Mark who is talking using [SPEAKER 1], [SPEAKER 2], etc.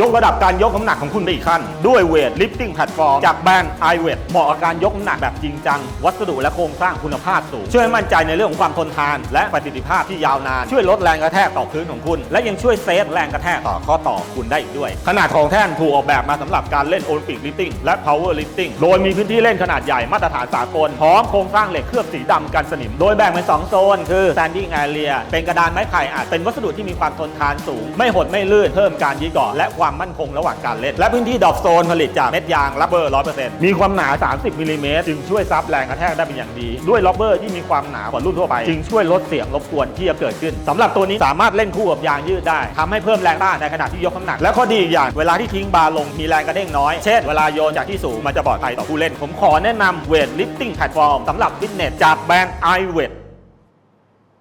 [SPEAKER 1] ยกระดับการยกน้ำหนักของคุณไปอีกขั้น ด้วยเวทลิฟติ้งแพลตฟอร์มจากแบรนด์ i w e t เหมาะกับการยกน้ำหนักแบบจริงจัง วัสดุและโครงสร้างคุณภาพสูง ช่วยให้มั่นใจในเรื่องของความทนทาน และประสิทธิภาพที่ยาวนาน ช่วยลดแรงกระแทกต่อพื้นของคุณ และยังช่วยเซฟแรงกระแทกต่อข้อต่อคุณได้อีกด้วย ขนาดของแท่นถูกออกแบบมาสำหรับการเล่นโอลิมปิกลิฟติ้งและ power lifting โดยมีพื้นที่เล่นขนาดใหญ่มาตรฐานสากลพร้อมโครงสร้างเหล็กเคลือบสีดำกันสนิม โดยแบ่งเป็น 2 โซน คือ standing area เป็นกระดานไม้ไผ่อาจเป็นวัสดุที่มีความทนทานสูง ไม่หดไม่ลื่นเพิ่มการยืดเกาะและความมั่นคงระหว่างการเล่น และพื้นที่ดอกโซนผลิตจากเม็ดยางรับเบอร์ 100%มีความหนา 30มิลลิเมตรจึงช่วยซับแรงกระแทกได้เป็นอย่างดี ด้วยล็อบเบอร์ที่มีความหนากว่ารุ่นทั่วไป จึงช่วยลดเสียงรบกวนที่จะเกิดขึ้นสำหรับตัวนี้สามารถเล่นคู่กับยางยืดได้ทำให้เพิ่มแรงต้านในขณะที่ยกน้ำหนัก และข้อดีอีกอย่างเวลาที่ทิ้งบาร์ลงมีแรงกระเด้งน้อย เช่นเวลาโยนจากที่สูงมันจะปลอดภัยต่อผู้เล่น ผมขอแนะนำเวทลิฟติ้งแพลตฟอร์มสำหรับฟิตเนสจากแบรนด์ i w e t